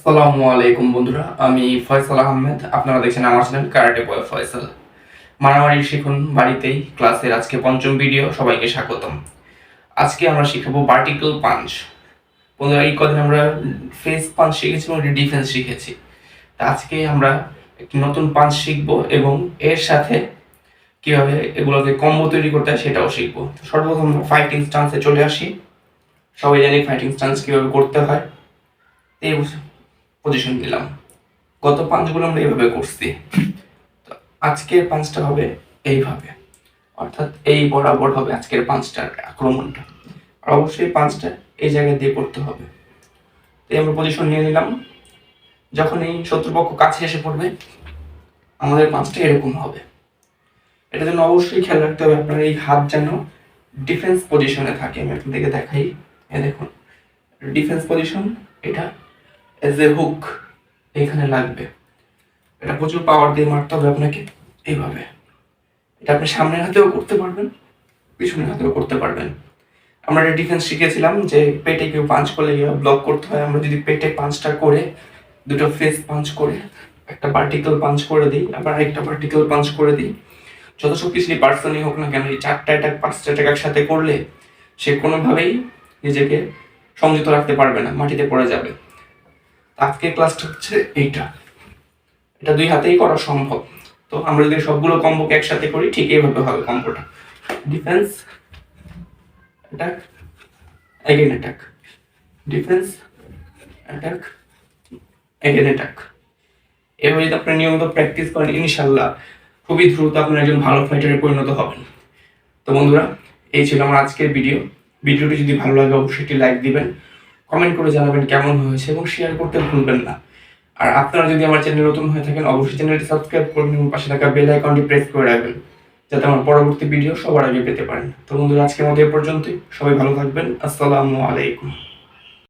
আসসালামু আলাইকুম বন্ধুরা, আমি ফয়সাল আহমেদ। আপনারা দেখছেন আমার চ্যানেল কারাটে বয় ফয়সাল মারামারি শিখুন বাড়িতেই, ক্লাসের আজকে পঞ্চম ভিডিও সবাইকে স্বাগতম। আজকে আমরা শিখাবো ভার্টিক্যাল পাঞ্চ বন্ধুরা, এই কদিন আমরা ফেস পাঞ্চ শিখেছি এবং ডিফেন্স শিখেছি। তা আজকে আমরা একটি নতুন পাঞ্চ শিখব এবং এর সাথে কীভাবে এগুলোকে কম্বো তৈরি করতে হয় সেটাও শিখব। সর্বপ্রথম ফাইটিং স্টান্সে চলে আসি। সবাই জানি ফাইটিং স্টান্স কীভাবে করতে হয়। এই পজিশন নিলাম গত পাঁচগুলো আমরা এইভাবে করছি। তো আজকের পাঁচটা হবে এইভাবে। অর্থাৎ এই বরাবর হবে আজকের পাঁচটার আক্রমণটা। আর অবশ্যই পাঁচটা এই জায়গায় দিয়ে করতে হবে। তো আমরা পজিশন নিয়ে নিলাম। যখন এই শত্রুপক্ষ কাছে এসে পড়বে, আমাদের পাঁচটা এরকম হবে। এটার জন্য অবশ্যই খেয়াল রাখতে হবে আপনার এই হাত যেন ডিফেন্স পজিশনে থাকে। আমি আপনাদেরকে দেখাই। দেখুন ডিফেন্স পজিশন এটা এজ এ হুক এখানে লাগবে। এটা প্রচুর পাওয়ার দিয়ে মারতে হবে আপনাকে, এইভাবে। এটা আপনি সামনের হাতেও করতে পারবেন, পিছনের হাতেও করতে পারবেন। আমরা একটা ডিফেন্স শিখেছিলাম যে পেটে কেউ পাঞ্চ করলে ব্লক করতে হয়। আমরা যদি পেটে পাঞ্চটা করে, দুটো ফেস পাঞ্চ করে, একটা পার্টিকেল পাঞ্চ করে দিই, আবার আরেকটা পার্টিকেল পাঞ্চ করে দিই, যত শক্তিশালী পার্সনই হোক না কেন, এই চারটা অ্যাটাক পাঁচটা অ্যাটাক একসাথে করলে, সে কোনোভাবেই নিজেকে সংযত রাখতে পারবে না, মাটিতে পড়ে যাবে। আজকের ক্লাসটা হচ্ছে এইটা। এটা দুই হাতেই করা সম্ভব। তো আমরা যদি সবগুলো কম্বোকে একসাথে করি, ঠিক এইভাবে হবে কম্বোটা defence attack again attack defence attack again attack এভাবে যদি আপনি নিয়মিত প্র্যাকটিস করেন ইনশাল্লাহ খুবই দ্রুত আপনি একজন ভালো ফাইটারে পরিণত হবেন। তো বন্ধুরা, এই ছিল আমার আজকের ভিডিও ভিডিওটি যদি ভালো লাগে, অবশ্যই একটি লাইক দিবেন। কমেন্ট করে জানাবেন কেমন হয়েছে এবং শেয়ার করতে ভুলবেন না। আর আপনারা যদি আমার চ্যানেল নতুন হয়ে থাকেন, অবশ্যই চ্যানেলটি সাবস্ক্রাইব করবেন এবং পাশে থাকা বেল আইকনটি প্রেস করে রাখবেন, যাতে আমার পরবর্তী ভিডিও সবার আগে পেতে পারেন। তো বন্ধুরা, আজকের মতো এ পর্যন্তই। সবাই ভালো থাকবেন। আসসালামু আলাইকুম।